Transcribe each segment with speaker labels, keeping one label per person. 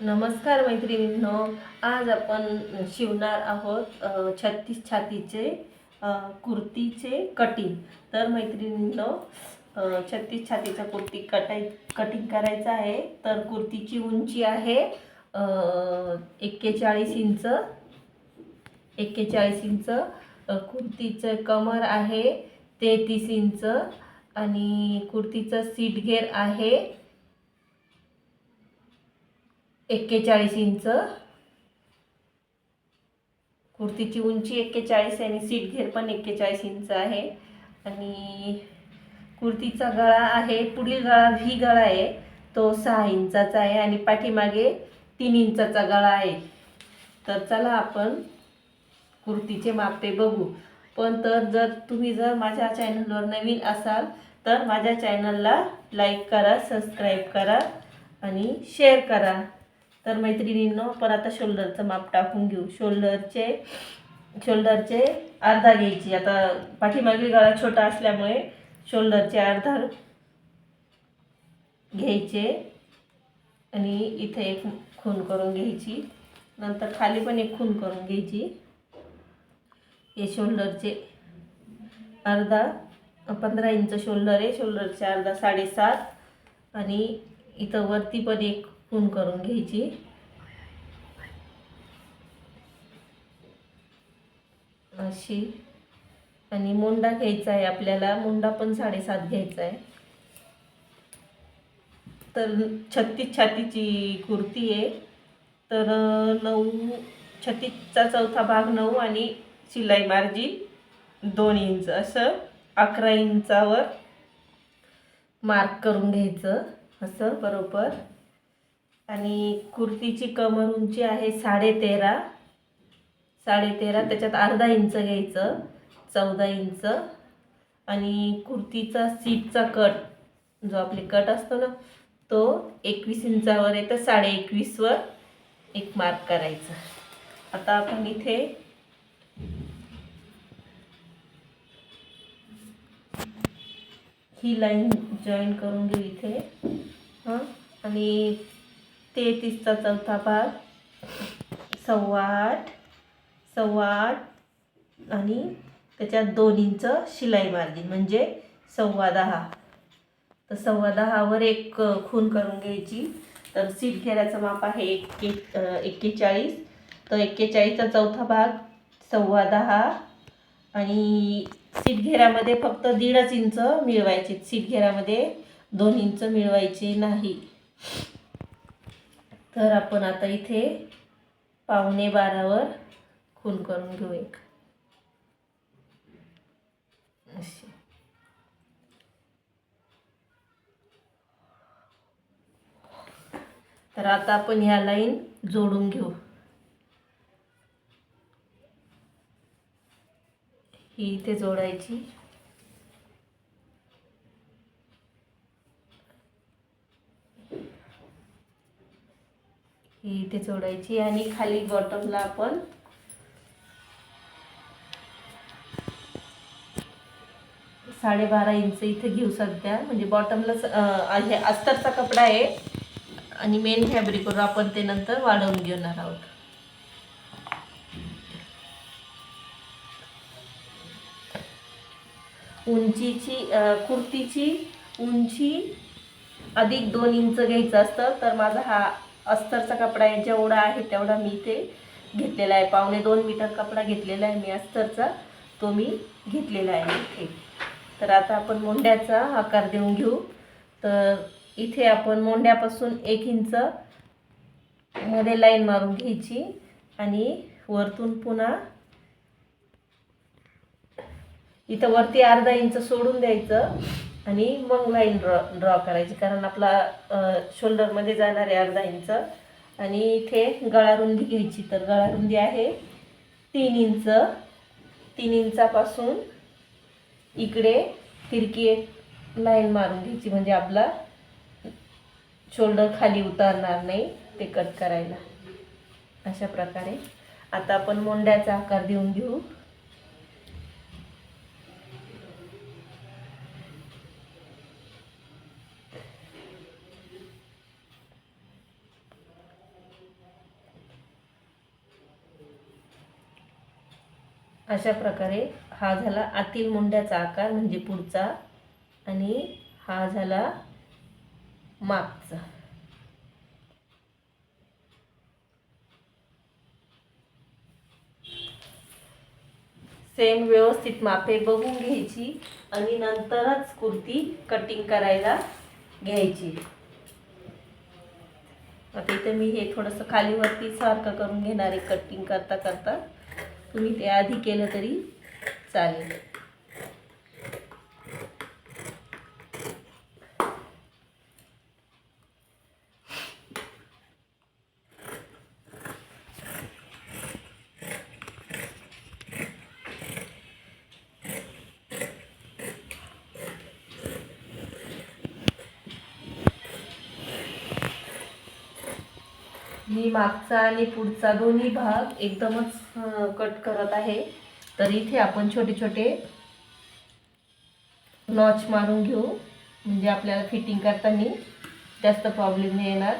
Speaker 1: नमस्कार मैत्रिणींनो आज आपण शिवणार आहोत छत्तीस छातीचे कुर्तीचे कटिंग तर मैत्रिणींनो छत्तीस छातीचा कुर्ती कटाय कटिंग करायचं आहे. तर कुर्तीची उंची आहे एक्केचाळीस इंच एक्केचाळीस इंच. कुर्तीचं कमर आहे तेहतीस इंच. आणि कुर्तीचं सीट घेर आहे एक्केचाळीस इंच. कुर्तीची उंची एक्केचाळीस आणि सीट घेर पण एक्केचाळीस इंच आहे. आणि कुर्तीचा गळा आहे पुढील गळा व्ही गळा आहे. तो सहा इंचाचा आहे आणि पाठीमागे तीन इंचाचा गळा आहे. तर चला आपण कुर्तीचे मापे बघू. पण तर जर तुम्ही जर माझ्या चॅनलवर नवीन असाल तर माझ्या चॅनलला लाईक करा सबस्क्राईब करा आणि शेअर करा. तर मैत्रिणींनो पण आता शोल्डरचं माप टाकून घेऊ. शोल्डरचे शोल्डरचे अर्धा घ्यायची. आता पाठीमागे गळा छोटा असल्यामुळे शोल्डरचे अर्धा घ्यायचे. आणि इथे एक खून करून घ्यायची. नंतर खाली पण एक खून करून घ्यायची. हे शोल्डरचे अर्धा पंधरा इंच शोल्डर आहे. शोल्डरचे अर्धा साडेसात. आणि इथं वरती पण एक खून करून घ्यायची. अशी. आणि मुंडा घ्यायचा आहे आपल्याला. मुंडा पण साडेसात घ्यायचा आहे. तर छत्तीस छातीची कुर्ती आहे. तर नऊ छत्तीसचा चौथा भाग नऊ आणि शिलाई मार्जिन दोन इंच. असं अकरा इंचावर मार्क करून घ्यायचं. असं बरोबर. आणि कुर्तीची कमर उंची आहे साडेतेरा. साडेतेरा त्याच्यात अर्धा इंच घ्यायचं चौदा इंच. आणि कुर्तीचा सीटचा कट जो आपले कट असतो ना तो एकवीस इंचावर आहे तर साडे एकवीसवर एक मार्क करायचा. आता आपण इथे ही लाईन जॉईन करून घेऊ इथे. हां? आणि तेहतीसचा चौथा भाग. सव्वा आठ सव्वा आठ आणि त्याच्यात दोन इंच शिलाई मार्जिन म्हणजे सव्वा दहा. तर सव्वा दहावर एक खून करून घ्यायची. तर सीट घेण्याचं माप आहे एक्के एक्केचाळीस. तर एक्केचाळीसचा चौथा भाग सव्वा दहा आणि सीट घेऱ्यामध्ये फक्त दीडच इंच मिळवायचे. सीट घेऱ्यामध्ये दोन इंच मिळवायचे नाही. तर आपण आता इथे पावणे बारावर खून करून घेऊ एक. अशी. तर आता आपण ह्या लाईन जोडून घेऊ. ही इथे जोडायची ही इथे जोडायची आणि खाली बॉटमला आपण साडेबारा इंच इथे घेऊ सध्या. म्हणजे बॉटमला हे अस्तरचा कपडा आहे. आणि मेन फॅब्रिकवर आपण ते नंतर वाढवून घेणार आहोत. उंचीची कुर्तीची उंची अधिक दोन इंच घ्यायचं असतं तर माझा हा अस्तरचा कपडा आहे जेवढा आहे तेवढा मी इथे घेतलेला आहे. पावणे दोन मीटर कपडा घेतलेला आहे मी अस्तरचा तो मी घेतलेला आहे इथे. तर आता आपण मोंड्याचा आकार देऊन घेऊ. तर इथे आपण मोंड्यापासून एक इंच मध्ये लाईन मारून घ्यायची आणि वरतून पुन्हा इथं वरती अर्धा इंच सोडून द्यायचं. आणि मग लाईन ड्रॉ ड्रॉ करायची. कारण आपला शोल्डरमध्ये जाणारे अर्धा इंच आणि इथे गळारुंदी घ्यायची. तर गळारुंदी आहे तीन इंच तीन इंचापासून इकडे तिरकी एक लाईन मारून घ्यायची. म्हणजे आपला शोल्डर खाली उतरणार नाही ते कट करायला. अशा प्रकारे. आता आपण मोंड्याचा आकार देऊन घेऊ. अशा प्रकारे हा झाला आतील मुंड्याचा आकार म्हणजे पुढचा आणि हा झाला मागचा. सेम व्यवस्थित मापे बघून घ्यायची आणि नंतरच कुर्ती कटिंग करायला घ्यायची. आता इथे मी हे थोडंसं खालीवरती सारखं करून घेणार आहे कटिंग करता करता तुम्ही ते आधी केलं तरी चालेल. मी मागचा आणि पुढचा दोन्ही भाग एकदमच कट करत आहे. तर इथे आपण छोटे छोटे नॉच मारून घेऊ. म्हणजे आपल्याला फिटिंग करताना जास्त प्रॉब्लेम नाही येणार.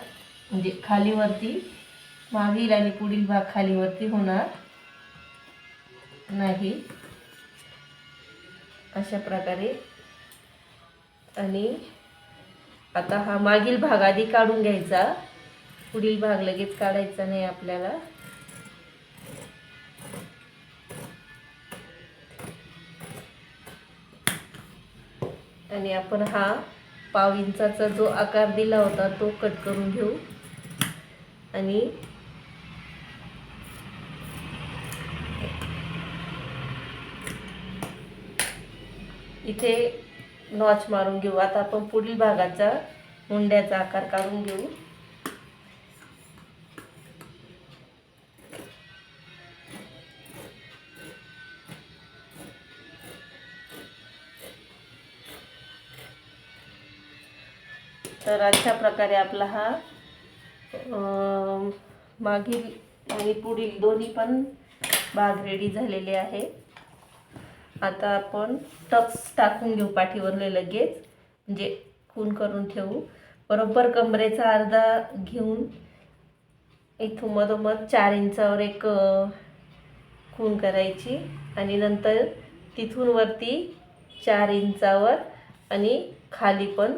Speaker 1: म्हणजे खालीवरती मागील आणि पुढील भाग खालीवरती होणार नाही. अशा प्रकारे. आणि आता हा मागील भाग आधी काढून घ्यायचा. पुढील भाग लगेच काढायचा नाही आपल्याला. आणि आपण हा पाव इंचाचा जो आकार दिला होता तो कट करून घेऊ. आणि इथे नॉच मारून घेऊ. आता आपण पुढील भागाचा मुंड्याचा आकार काढून घेऊ. तर अशा प्रकारे आपला हा मागील आणि पुढील दोन्ही पण भाग रेडी झालेले आहे. आता आपण टक्स टाकून घेऊ पाठीवरले लगेच. म्हणजे खून करून ठेवू. बरोबर कमरेचा अर्धा घेऊन इथून मधोमध चार इंचावर एक खून करायची. आणि नंतर तिथून वरती चार इंचावर आणि खाली पण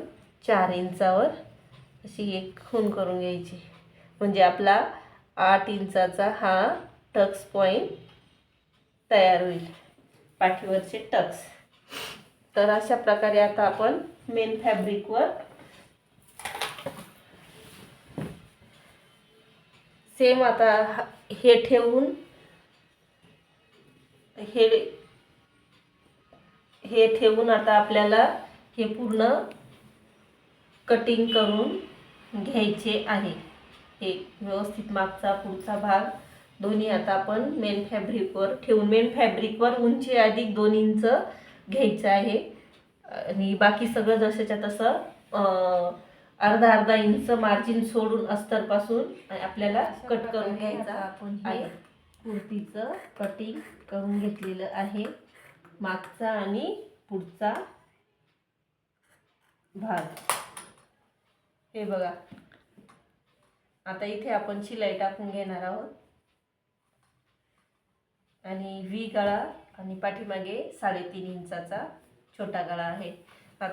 Speaker 1: चार इंचावर अशी एक खून करून घ्यायची. म्हणजे आपला आठ इंचाचा हा टक्स पॉईंट तयार होईल. पाठीवरचे टक्स. तर अशा प्रकारे आता आपण मेन फॅब्रिकवर सेम आता हा- हे ठेवून हे हे ठेवून आता आपल्याला हे पूर्ण कटिंग करून घ्यायचे आहे. हे व्यवस्थित मागचा पुढचा भाग. दोन्ही आता आपण मेन फॅब्रिकवर ठेवून मेन फॅब्रिकवर उंची अधिक दोन इंच घ्यायचं आहे. आणि बाकी सगळं जसंच्या तसं अर्धा अर्धा इंच मार्जिन सोडून अस्तरपासून आपल्याला कट करून घ्यायचा. आपण हे कुर्तीचं कटिंग करून घेतलेलं आहे. मागचा आणि पुढचा भाग. हे बघा. आता इथे आपण शिलाई टाकून घेणार आहोत. आणि व्ही गळा आणि पाठीमागे साडेतीन इंचाचा छोटा गळा आहे. आता